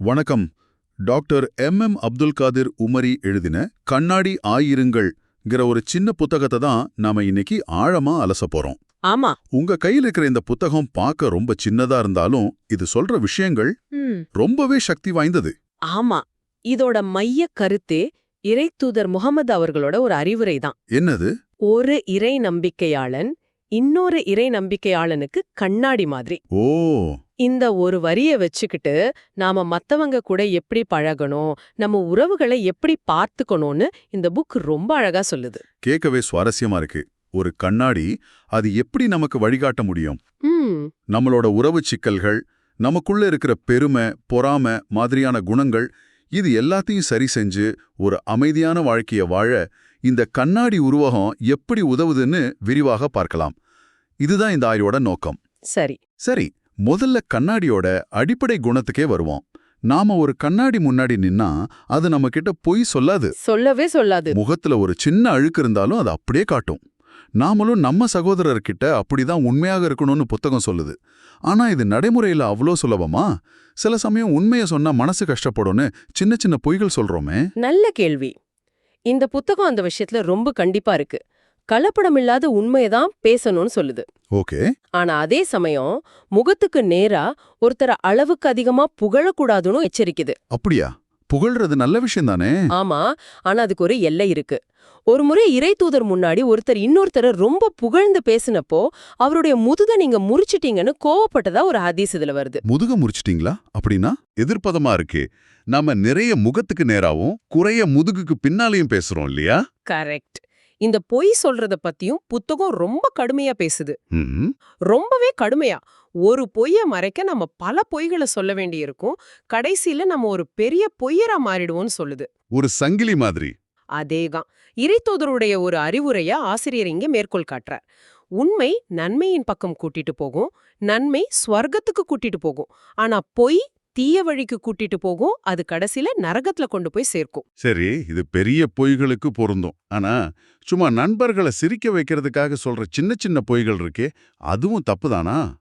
வணக்கம். Doctor M. M. Abdul Kadir Umari எழுதின கண்ணாடி ஆயிருங்கள்ங்கிற ஒரு சின்ன புத்தகத்தை தான் நாம இன்னைக்கு ஆழமா அலச போறோம். ஆமா. உங்க கையில் இருக்கிற இந்த புத்தகம் பார்க்க ரொம்ப சின்னதா இருந்தாலும் இது சொல்ற விஷயங்கள் ரொம்பவே சக்தி வாய்ந்தது. ஆமா. இதோட மைய கருத்தே இறைத்தூதர் முகமது அவர்களோட ஒரு அறிவுரை தான். என்னது? ஒரு இறை நம்பிக்கையாளன் இன்னொரு இறை நம்பிக்கையாளனுக்கு கண்ணாடி மாதிரி. ஓ. இந்த ஒரு வரிய வச்சுக்கிட்டு நாம மத்தவங்க கூட எப்படி பழகணும் நம்ம உறவுகளை எப்படி பார்த்துக்கணும்னு இந்த புக் ரொம்ப அழகா சொல்லுது. கேட்கவே சுவாரஸ்யமா இருக்கு. ஒரு கண்ணாடி அது எப்படி நமக்கு வழிகாட்ட முடியும்? நம்மளோட உறவு சிக்கல்கள் நமக்குள்ள இருக்கிற பெருமை பொறாமை மாதிரியான குணங்கள் இது எல்லாத்தையும் சரி செஞ்சு ஒரு அமைதியான வாழ்க்கைய வாழ இந்த கண்ணாடி உருவகம் எப்படி உதவுதுன்னு விரிவாக பார்க்கலாம். இதுதான் இந்த ஆய்வோட நோக்கம். சரி. சரி முதல்ல கண்ணாடியோட அடிப்படை குணத்துக்கே வருவோம். நாம ஒரு கண்ணாடி முன்னாடி நின்னா அது நம்ம கிட்ட பொய் சொல்லாது. சொல்லவே சொல்லாது. முகத்துல ஒரு சின்ன அழுக்கு இருந்தாலும் அது அப்படியே காட்டும். நாமளும் நம்ம சகோதரர்கிட்ட அப்படிதான் உண்மையாக இருக்கணும்னு புத்தகம் சொல்லுது. ஆனா இது நடைமுறையில அவ்வளோ சுலபமா? சில சமயம் உண்மைய சொன்னா மனசு கஷ்டப்படும்னு சின்ன சின்ன பொய்கள் சொல்றோமே. நல்ல கேள்வி. இந்த புத்தகம் அந்த விஷயத்துல ரொம்ப கண்டிப்பா இருக்கு. கலப்படமில்லாத உண்மையதான் பேசணும்னு சொல்லுது. ஓகே. ஆனா அதே சமயம் முகத்துக்கு நேரா ஒருத்தர அளவுக்கு அதிகமா புகழக்கூடாதுன்னு எச்சரிக்குது. அப்படியா? புகழ்றது நல்ல விஷயம் தானே? ஆமா ஆனா அதுக்கு ஒரு எல்லை இருக்கு. ஒரு முறை இறை தூதர் முன்னாடி ஒருத்தர் இன்னொருத்தரை ரொம்ப புகழ்ந்து பேசினப்போ அவருடைய முதுக நீங்க முறிச்சிட்டீங்கன்னு கோவப்பட்டதா ஒரு ஹதீஸ் இதுல வருது. முதுக முறிச்சிட்டீங்களா? அப்படின்னா எதிர்ப்பதமா இருக்கே. நாம நிறைய முகத்துக்கு நேராவும் குறைய முதுகுக்கு பின்னாலையும் பேசுறோம் இல்லையா? கரெக்ட். இந்த பொய் சொல்றத பத்தியும் புத்தகம் ரொம்ப கடுமையா பேசுது. ரொம்பவே கடுமையா. ஒரு பொய்ய மறைக்க நம்ம பல பொய்களை சொல்ல வேண்டியிருக்கும். கடைசியில நம்ம ஒரு பெரிய பொய்யரா மாறிடுவோம்னு சொல்லுது. ஒரு சங்கிலி மாதிரி. அதேதான். இறைத்தூதருடைய ஒரு அறிவுரைய ஆசிரியர் இங்க மேற்கோள் காட்டுறார். உண்மை நன்மையின் பக்கம் கூட்டிட்டு போகும் நன்மை ஸ்வர்க்கத்துக்கு கூட்டிட்டு போகும். ஆனா பொய் தீய வழிக்கு கூட்டிட்டு போகும். அது கடைசியில நரகத்துல கொண்டு போய் சேர்க்கும். சரி இது பெரிய பொய்களுக்கு பொருந்தும். ஆனா சும்மா நண்பர்களை சிரிக்க வைக்கிறதுக்காக சொல்ற சின்ன சின்ன பொய்கள் இருக்கே அதுவும் தப்புதானா?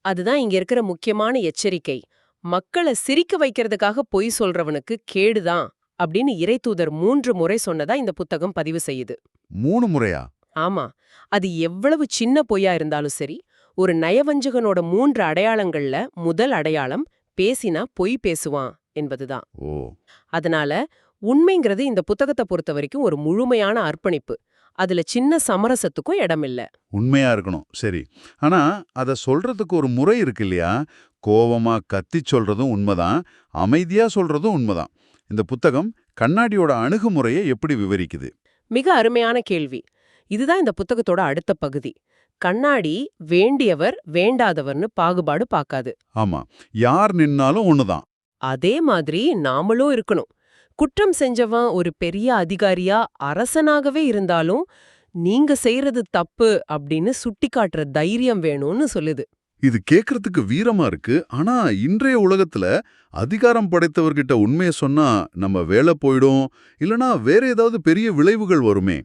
அதுதான் இங்க இருக்கிற முக்கியமான எச்சரிக்கை. மக்களை சிரிக்க வைக்கிறதுக்காக பொய் சொல்றவனுக்கு கேடுதான் அப்படின்னு இறைத்தூதர் மூன்று முறை சொன்னதா இந்த புத்தகம் பதிவு செய்யுது. மூணு முறையா? ஆமா. அது எவ்வளவு சின்ன பொய்யா இருந்தாலும் சரி ஒரு நயவஞ்சகனோட மூன்று அடையாளங்கள்ல முதல் அடையாளம் பேசினா பொய் பேசுவான் என்பதுதான். ஓ. அதனால உண்மைங்கிறது இந்த புத்தகத்தை பொறுத்த வரைக்கும் ஒரு முழுமையான அர்ப்பணிப்பு. அதுல சின்ன சமரசத்துக்கும் இடமில்ல. உண்மையா இருக்கணும். சரி. ஆனா அத சொல்றதுக்கு ஒரு முறை இருக்கு இல்லையா? கோவமா கத்தி சொல்றதும் உண்மைதான். அமைதியா சொல்றதும் உண்மைதான். இந்த புத்தகம் கண்ணாடியோட அணுகுமுறையை எப்படி விவரிக்குது? மிக அருமையான கேள்வி. இதுதான் இந்த புத்தகத்தோட அடுத்த பகுதி. கண்ணாடி வேண்டியவர் வேண்டாதவர்னு பாகுபாடு பார்க்காது ஆமா. யார் நின்னாலும் ஒண்ணுதான். அதே மாதிரி நாமளும் இருக்கணும். குற்றம் செஞ்சவன் ஒரு பெரிய அதிகாரியா அரசனாகவே இருந்தாலும் நீங்க செய்யறது தப்பு அப்படின்னு சுட்டிக்காட்டுற தைரியம் வேணும்னு சொல்லுது. இது கேக்குறதுக்கு வீரமா இருக்கு. ஆனா இன்றைய உலகத்துல அதிகாரம் படைத்தவர்கிட்ட உண்மையை சொன்னா நம்ம வேலை போயிடும். இல்லனா வேற ஏதாவது பெரிய விளைவுகள் வருமே.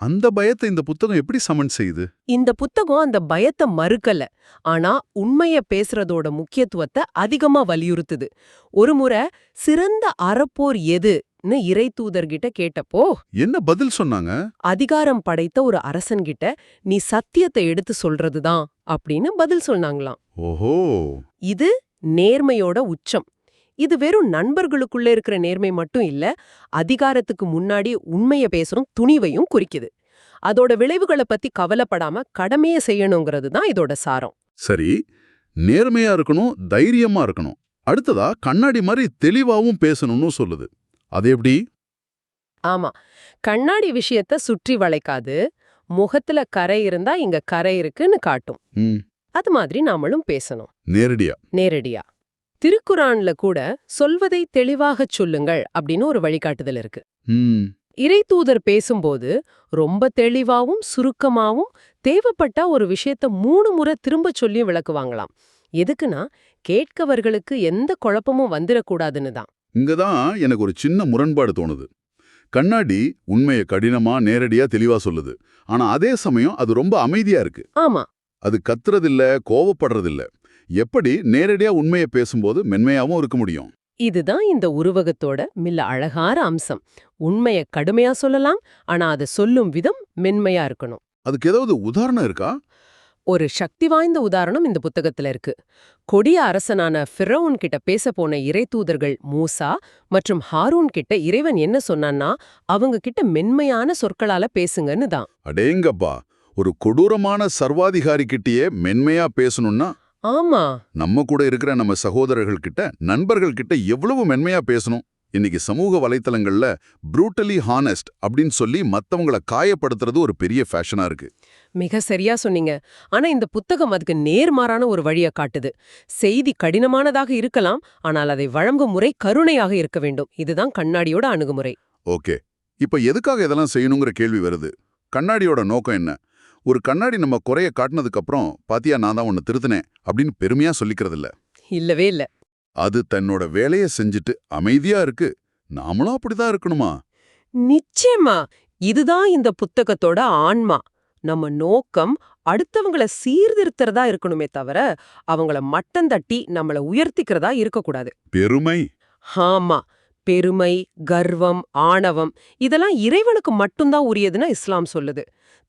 அந்த பயத்தை இந்த புத்தகம் எப்படி சமன் செய்யுது? இந்த புத்தகம் அந்த பயத்தை மறுக்கல. ஆனா உண்மைய பேசுறதோட முக்கியத்துவத்தை அதிகமா வலியுறுத்துது. ஒரு முறை சிறந்த அறப்போர் எதுன்னு இறை தூதர்கிட்ட கேட்டப்போ என்ன பதில் சொன்னாங்க? அதிகாரம் படைத்த ஒரு அரசன்கிட்ட நீ சத்தியத்தை எடுத்து சொல்றதுதான் அப்படின்னு பதில் சொன்னாங்களாம். ஓஹோ! இது நேர்மையோட உச்சம். இது வெறும் நண்பர்களுக்குள்ள இருக்கிற நேர்மை மட்டும் இல்ல அதிகாரத்துக்கு முன்னாடி உண்மைய பேசுறோம் துணிவையும் குறிக்குது. அதோட விளைவுகளை பத்தி கவலைப்படாம கடமையை செய்யணுங்கிறது தான் இதோட சாரம். சரி நேர்மையா இருக்கணும் தைரியமா இருக்கணும். அடுத்ததா கண்ணாடி மாதிரி தெளிவாவும் பேசணும்னு சொல்லுது. அது எப்படி? ஆமா கண்ணாடி விஷயத்த சுற்றி வளைக்காது. முகத்துல கரை இருந்தா இங்க கரை இருக்குன்னு காட்டும். அது மாதிரி நாமளும் பேசணும். நேரடியா. நேரடியா. திருக்குறான்ல கூட சொல்வதை தெளிவாகச் சொல்லுங்கள் அப்படின்னு ஒரு வழிகாட்டுதல் இருக்கு. ம், இறைத்தூதர் பேசும்போது ரொம்ப தெளிவாவும் சுருக்கமாவும் தேவைப்பட்டா ஒரு விஷயத்த மூணு முறை திரும்பச் சொல்லி விளக்குவாங்களாம். எதுக்குன்னா கேட்கவர்களுக்கு எந்த குழப்பமும் வந்துடக்கூடாதுன்னு தான். இங்கதான் எனக்கு ஒரு சின்ன முரண்பாடு தோணுது. கண்ணாடி உண்மையை கடினமா நேரடியா தெளிவா சொல்லுது. ஆனா அதே சமயம் அது ரொம்ப அமைதியா இருக்கு. ஆமா. அது கத்துறதில்ல கோவப்படுறதில்ல. எப்படி நேரடியா உண்மையை பேசும்போது மென்மையாவும் இருக்க முடியும்? இதுதான் இந்த உருவகத்தோட மில்ல அழகார அம்சம். உண்மைய கடுமையா சொல்லலாம் ஆனா அதை சொல்லும் விதம் மென்மையா இருக்கணும். அதுக்கு ஏதாவது உதாரணம் இருக்கா? ஒரு சக்தி வாய்ந்த உதாரணம் இந்த புத்தகத்துல இருக்கு. கொடிய அரசனான ஃபிரௌன் கிட்ட பேச போன இறைத்தூதர்கள் மூசா மற்றும் ஹாரூன் கிட்ட இறைவன் என்ன சொன்னான்னா அவங்க கிட்ட மென்மையான சொற்களால பேசுங்கன்னு தான். அடேங்கப்பா! ஒரு கொடூரமான சர்வாதிகாரி கிட்டயே மென்மையா பேசணும்னா ஆமா. நம்ம கூட இருக்கிற நம்ம சகோதரர்கள் கிட்ட நண்பர்கள் கிட்ட எவ்வளவு மென்மையா பேசணும். இன்னைக்கு சமூக வலைத்தளங்கள்ல ப்ரூட்டலி ஹானஸ்ட் அப்படின்னு சொல்லி மத்தவங்கள காயப்படுத்துறது ஒரு பெரிய ஃபேஷனா இருக்கு. மிக சரியா சொன்னீங்க. ஆனா இந்த புத்தகம் அதுக்கு நேர்மாறான ஒரு வழியை காட்டுது. செய்தி கடினமானதாக இருக்கலாம் ஆனால் அதை வழங்கும் முறை கருணையாக இருக்க வேண்டும். இதுதான் கண்ணாடியோட அணுகுமுறை. ஓகே. இப்ப எதுக்காக இதெல்லாம் செய்யணுங்கிற கேள்வி வருது? கண்ணாடியோட நோக்கம் என்ன? ஒரு கண்ணாடி நம்ம குறைய காட்டினதுக்கு அப்புறம் பாத்தியா நான் தான் உன்னை திருத்தினேன் அப்படின்னு பெருமையா சொல்லிக்கிறது இல்ல இல்லவே இல்ல. அது தன்னோட வேலையை செஞ்சுட்டு அமைதியா இருக்கு. நாமளும் அப்படிதான் இருக்கணுமா? நிச்சயமா. இதுதான் இந்த புத்தகத்தோட ஆன்மா. நம்ம நோக்கம் அடுத்தவங்கள சீர்திருத்துறதா இருக்கணுமே தவிர அவங்கள மட்டம் தட்டி நம்மள உயர்த்திக்கிறதா இருக்கக்கூடாது. பெருமை. ஆமா. பெருமை கர்வம் ஆணவம் இதெல்லாம் இறைவனுக்கு மட்டும்தான் உரியதுன்னு இஸ்லாம் சொல்லுது.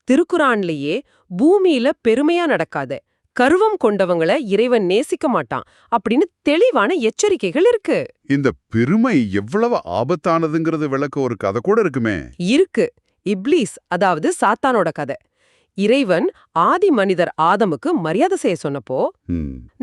திருக்குரான்லயே பூமியில பெருமையா நடக்காத கர்வம் கொண்டவங்கள இறைவன் நேசிக்க மாட்டான் அப்படின்னு தெளிவான எச்சரிக்கைகள் இருக்கு. இந்த பெருமை எவ்வளவு ஆபத்தானதுங்கிறது விளக்க ஒரு கதை கூட இருக்குமே. இருக்கு. இப்லீஸ் அதாவது சாத்தானோட கதை. இறைவன் ஆதி மனிதர் ஆதமுக்கு மரியாதை செய்ய சொன்னப்போ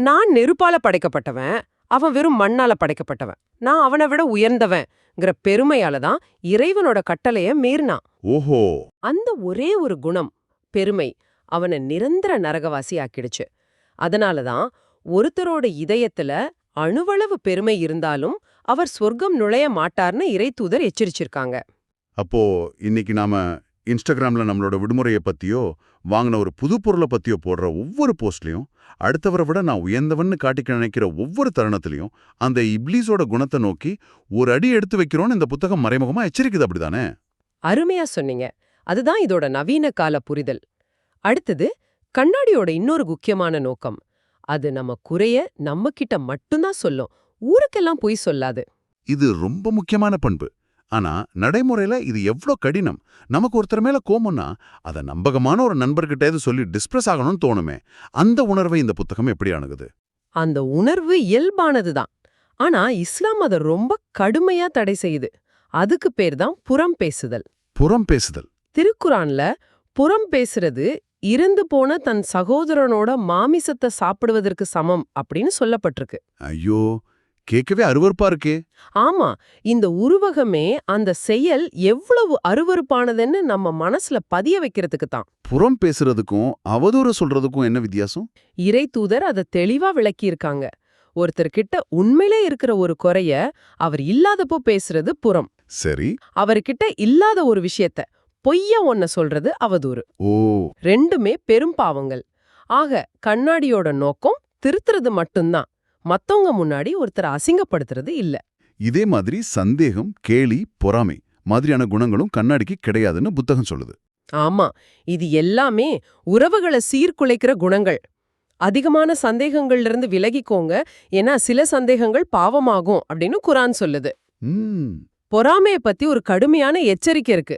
நான் நெருப்பால படைக்கப்பட்டவன் அவன் வெறும் மண்ணால படைக்கப்பட்டவன். நான் அவனை விட உயர்ந்தவன்ங்கிற பெருமையால தான் இறைவனோட கட்டளைய மீறினான். ஓஹோ. அந்த ஒரே ஒரு குணம் பெருமை அவனை நிரந்தர நரகவாசி ஆக்கிடுச்சு. அதனால தான் ஒருத்தரோட இதயத்துல அணுவளவு பெருமை இருந்தாலும் அவர் சொர்க்கம் நுழைய மாட்டார்னு இறைத்தூதர் எச்சரிச்சிருக்காங்க. அப்போ இன்னைக்கு நாம இன்ஸ்டாகிராம்ல நம்மளோட விடுமுறையை பத்தியோ வாங்கின ஒரு புது பொருளை பத்தியோ போடுற ஒவ்வொரு போஸ்ட்லயும் அடுத்தவரை விட நான் உயர்ந்தவன்னு காட்டிக்க நினைக்கிற ஒவ்வொரு தருணத்திலையும் அந்த இப்லீஸோட குணத்தை நோக்கி ஒரு அடி எடுத்து வைக்கிறோன்னு இந்த புத்தகம் மறைமுகமா எச்சரிக்குது அப்படிதானே? அருமையா சொன்னீங்க. அதுதான் இதோட நவீன கால புரிதல். அடுத்தது கண்ணாடியோட இன்னொரு முக்கியமான நோக்கம். அது நம்ம குறைய நம்ம கிட்ட மட்டும்தான் சொல்லும். ஊருக்கெல்லாம் பொய் சொல்லாது. இது ரொம்ப முக்கியமான பண்பு. ஆனா நடைமுறையில இது எவ்ளோ கடினம்? நமக்கு ஒருத்தர் மேல கோமம்னா அதை நம்பகமான ஒரு நண்பர்கிட்ட சொல்லி டிஸ்பிரஸ் ஆகணும்னு தோணுமே அந்த உணர்வை இந்த புத்தகம் எப்படி அணுகுது? அந்த உணர்வு இயல்பானதுதான். ஆனா இஸ்லாம் அதை ரொம்ப கடுமையா தடை செய்யுது. அதுக்கு பேர் தான் புறம் பேசுதல். புறம் பேசுதல். திருக்குரான்ல புறம் பேசுறது இறந்து போன தன் சகோதரனோட மாமிசத்தை சாப்பிடுவதற்கு சமம் அப்படின்னு சொல்லப்பட்டிருக்கு. ஐயோ! கேட்கவே அருவருப்பா இருக்கே. ஆமா இந்த உருவகமே அந்த செயல் எவ்வளவு அருவருப்பானதுன்னு நம்ம மனசுல பதிய வைக்கிறதுக்கு தான். புறம் பேசுறதுக்கும் அவதூறு சொல்றதுக்கும் என்ன வித்தியாசம்? இறை தூதர் அதை தெளிவா விளக்கியிருக்காங்க. ஒருத்தர்கிட்ட உண்மையிலே இருக்கிற ஒரு குறைய அவர் இல்லாதப்போ பேசுறது புறம். சரி. அவர்கிட்ட இல்லாத ஒரு விஷயத்த பொய்யா ஒன்ன சொல்றது அவதூறு. ஓ. ரெண்டுமே பெரும் பாவங்கள். ஆக கண்ணாடியோட நோக்கம் திருத்துறது மட்டும்தான். மத்தவங்க முன்னாடி ஒருத்தரை அசிங்கப்படுத்துறது இல்ல. இதே மாதிரி சந்தேகம் கேலி பொறாமை மாதிரியான குணங்களும் கண்ணாடிக்கு கிடையாதுன்னு புத்தகம் சொல்லுது. ஆமா இது எல்லாமே உறவுகளை சீர்குலைக்கிற குணங்கள். அதிகமான சந்தேகங்கள்ல இருந்து விலகிக்கோங்க ஏன்னா சில சந்தேகங்கள் பாவமாகும் அப்படின்னு குரான் சொல்லுது. பொறாமைய பத்தி ஒரு கடுமையான எச்சரிக்கை இருக்கு.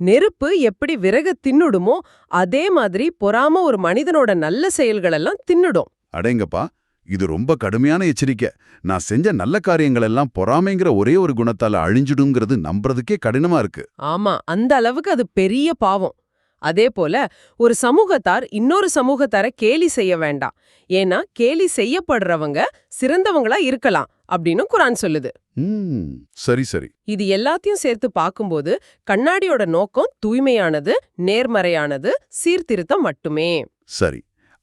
நெருப்பு எப்படி விறகு தின்னுடுமோ அதே மாதிரி பொறாம ஒரு மனிதனோட நல்ல செயல்களெல்லாம் தின்னுடும். அடேங்கப்பா இது ரொம்ப கடுமையான எச்சரிக்கை. நான் செஞ்ச நல்ல காரியங்கள் எல்லாம் பொறாமைங்கிற ஒரே ஒரு குணத்தால அழிஞ்சிடுங்கிறது நம்புறதுக்கே கடினமா இருக்கு. ஆமா அந்த அளவுக்கு அது பெரிய பாவம். அதே போல ஒரு சமூகத்தார் இன்னொரு சமூகத்தாரை கேலி செய்ய வேண்டாம். ஏன்னா கேலி செய்யப்படுறவங்க சிறந்தவங்களா இருக்கலாம் அப்படின்னு குரான் சொல்லுது. சரி சரி. இது எல்லாத்தையும் சேர்த்து பார்க்கும்போது கண்ணாடியோட நோக்கம் தூய்மையானது நேர்மறையானது சீர்திருத்தம் மட்டுமே. சரி.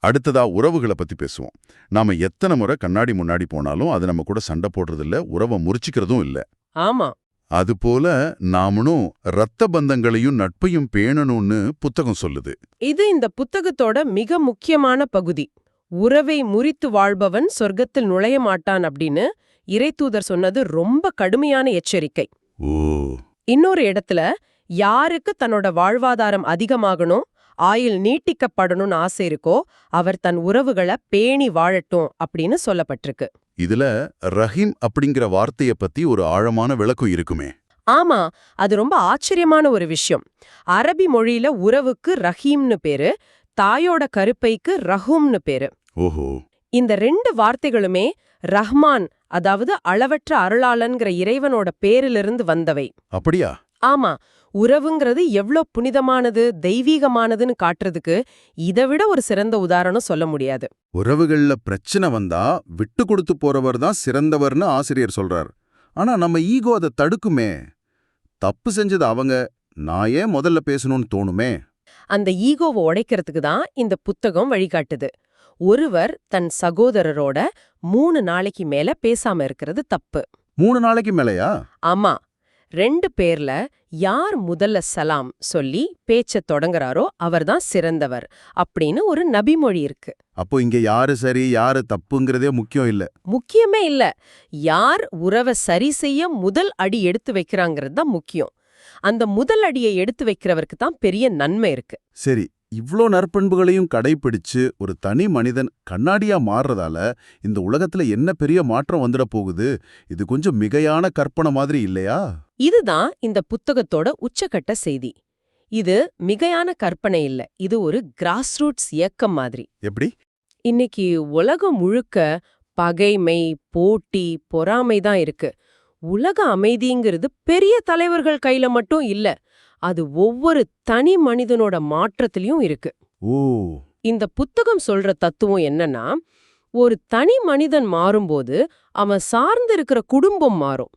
அடுத்ததா உறவுகளை பத்தி பேசுவோம். நாம எத்தனை முறை கண்ணாடி முன்னாடி போனாலும் அது நம்ம கூட சண்டை போடுறதில்ல உறவை முறிச்சுக்கிறதும் இல்ல. ஆமா. அதுபோல நாமளும் ரத்த பந்தங்களையும் நட்பையும் பேணணும்னு புத்தகம் சொல்லுது. இது இந்த புத்தகத்தோட மிக முக்கியமான பகுதி. உறவை முறித்து வாழ்பவன் சொர்க்கத்தில் நுழைய மாட்டான் அப்படின்னு இறைத்தூதர் சொன்னது ரொம்ப கடுமையான எச்சரிக்கை. ஓ. இன்னொரு இடத்துல யாருக்கு தன்னோட வாழ்வாதாரம் அதிகமாகணும்? ஆயுள் நீட்டிக்கப்படணும்னு ஆசை இருக்கோ அவர் தன் உறவுகளை பேணி வாழட்டும் அப்படின்னு சொல்லப்பட்டிருக்கு. இதுல ரஹீம் அப்படிங்கிற வார்த்தைய பத்தி ஒரு ஆழமான விளக்கம் இருக்குமே. ஆமா அது ரொம்ப ஆச்சரியமான ஒரு விஷயம். அரபி மொழியில உறவுக்கு ரஹீம்னு பேரு தாயோட கருப்பைக்கு ரஹூம்னு பேரு. ஓஹோ. இந்த ரெண்டு வார்த்தைகளுமே ரஹ்மான் அதாவது அளவற்ற அருளாளன்கிற இறைவனோட பேரிலிருந்து வந்தவை. அப்படியா? ஆமா உறவுங்கிறது எவ்ளோ புனிதமானது தெய்வீகமானதுன்னு காட்டுறதுக்கு இதை விட ஒரு சிறந்த உதாரணம் சொல்ல முடியாது. உறவுகள்ல பிரச்சனை வந்தா விட்டு கொடுத்து போறவர் தான் சிறந்தவர்னு ஆசிரியர் சொல்றார். ஆனா நம்ம ஈகோ அதை தடுக்குமே. தப்பு செஞ்சது அவங்க. நான் ஏன் முதல்ல பேசணும்னு தோணுமே? அந்த ஈகோவை உடைக்கிறதுக்கு தான் இந்த புத்தகம் வழிகாட்டுது. ஒருவர் தன் சகோதரரோட மூணு நாளைக்கு மேல பேசாம இருக்கிறது தப்பு. மூணு நாளைக்கு மேலையா? ஆமா. ரெண்டு பேர்ல யார் முதல்ல சலாம் சொல்லி பேச்ச தொடங்குறாரோ அவர்தான் சிறந்தவர் அப்படின்னு ஒரு நபிமொழி இருக்கு. அப்போ இங்க யாரு சரி யாரு தப்புங்கிறதே முக்கியம் இல்ல. முக்கியமே இல்ல. யார் உறவை சரி செய்ய முதல் அடி எடுத்து வைக்கிறாங்கிறது தான் முக்கியம். அந்த முதல் அடியை எடுத்து வைக்கிறவருக்கு தான் பெரிய நன்மை இருக்கு. சரி இவ்ளோ நற்பண்புகளையும் கடைபிடிச்சு ஒரு தனி மனிதன் கண்ணாடியா மாறுறதால இந்த உலகத்துல என்ன பெரிய மாற்றம் வந்துட போகுது? இது கொஞ்சம் மிகையான கற்பனை மாதிரி இல்லையா? இதுதான் இந்த புத்தகத்தோட உச்சக்கட்ட செய்தி. இது மிகையான கற்பனை இல்ல. இது ஒரு கிராஸ் ரூட்ஸ் இயக்கம் மாதிரி. எப்படி? இன்னைக்கு உலகம் முழுக்க பகைமை போட்டி பொறாமை தான் இருக்கு. உலக அமைதிங்கிறது பெரிய தலைவர்கள் கையில மட்டும் இல்ல. அது ஒவ்வொரு தனி மனிதனோட மாற்றத்திலயும் இருக்கு. ஓ. இந்த புத்தகம் சொல்ற தத்துவம் என்னன்னா ஒரு தனி மனிதன் மாறும்போது அவன் சார்ந்து இருக்கிற குடும்பம் மாறும்.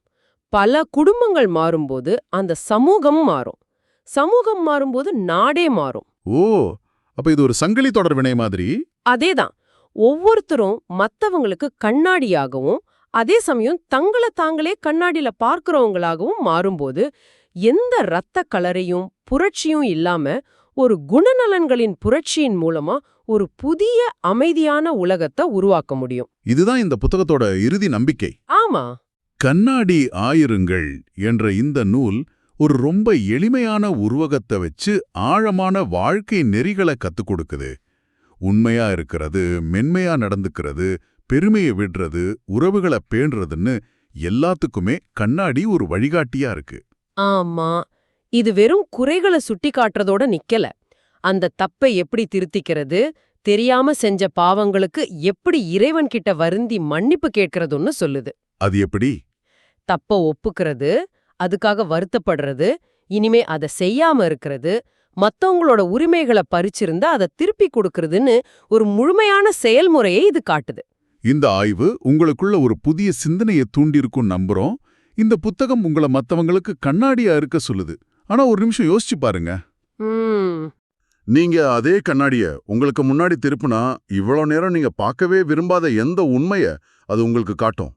பல குடும்பங்கள் மாறும்போது அந்த சமூகம் மாறும். சமூகம் மாறும்போது நாடே மாறும். ஓ அப்ப இது ஒரு சங்கிலி தொடர் வினை மாதிரி? அதேதான். ஒவ்வொருத்தரும் மத்தவங்களுக்கு கண்ணாடியாகவும் அதே சமயம் தங்களை தாங்களே கண்ணாடியில பார்க்கறவங்களாகவும் மாறும்போது எந்த இரத்த கலரையும் புரட்சியும் இல்லாம ஒரு குணநலன்களின் புரட்சியின் மூலமா ஒரு புதிய அமைதியான உலகத்தை உருவாக்க முடியும். இதுதான் இந்த புத்தகத்தோட இறுதி நம்பிக்கை. ஆமா. கண்ணாடி ஆயிருங்கள் என்ற இந்த நூல் ஒரு ரொம்ப எளிமையான உருவகத்தை வச்சு ஆழமான வாழ்க்கை நெறிகளை கத்துக் கொடுக்குது. உண்மையா இருக்கிறது மென்மையா நடந்துக்கிறது பெருமையை விடுறது உறவுகளை பேணுறதுன்னு எல்லாத்துக்குமே கண்ணாடி ஒரு வழிகாட்டியா இருக்கு. ஆமா இது வெறும் குறைகளை சுட்டி காட்டுறதோட நிக்கல. அந்த தப்பை எப்படி திருத்திக்கிறது தெரியாம செஞ்ச பாவங்களுக்கு எப்படி இறைவன் கிட்ட வருந்தி மன்னிப்பு கேட்கறதுன்னு சொல்லுது. அது எப்படி? தப்ப ஒப்புக்கிறது அதுக்காக வருத்தப்படுறது இனிமே அதை செய்யாம இருக்கிறது மத்தவங்களோட உரிமைகளை பறிச்சிருந்தா அதை திருப்பி கொடுக்கறதுன்னு ஒரு முழுமையான செயல்முறையை இது காட்டுது. இந்த ஆய்வு உங்களுக்குள்ள ஒரு புதிய சிந்தனையை தூண்டிருக்கும் நம்புறோம். இந்த புத்தகம் உங்களை மத்தவங்களுக்கு கண்ணாடியா இருக்க சொல்லுது. ஆனா ஒரு நிமிஷம் யோசிச்சு பாருங்க. நீங்க அதே கண்ணாடிய உங்களுக்கு முன்னாடி திருப்புனா இவ்வளோ நேரம் நீங்க பார்க்கவே விரும்பாத எந்த உண்மைய அது உங்களுக்கு காட்டும்?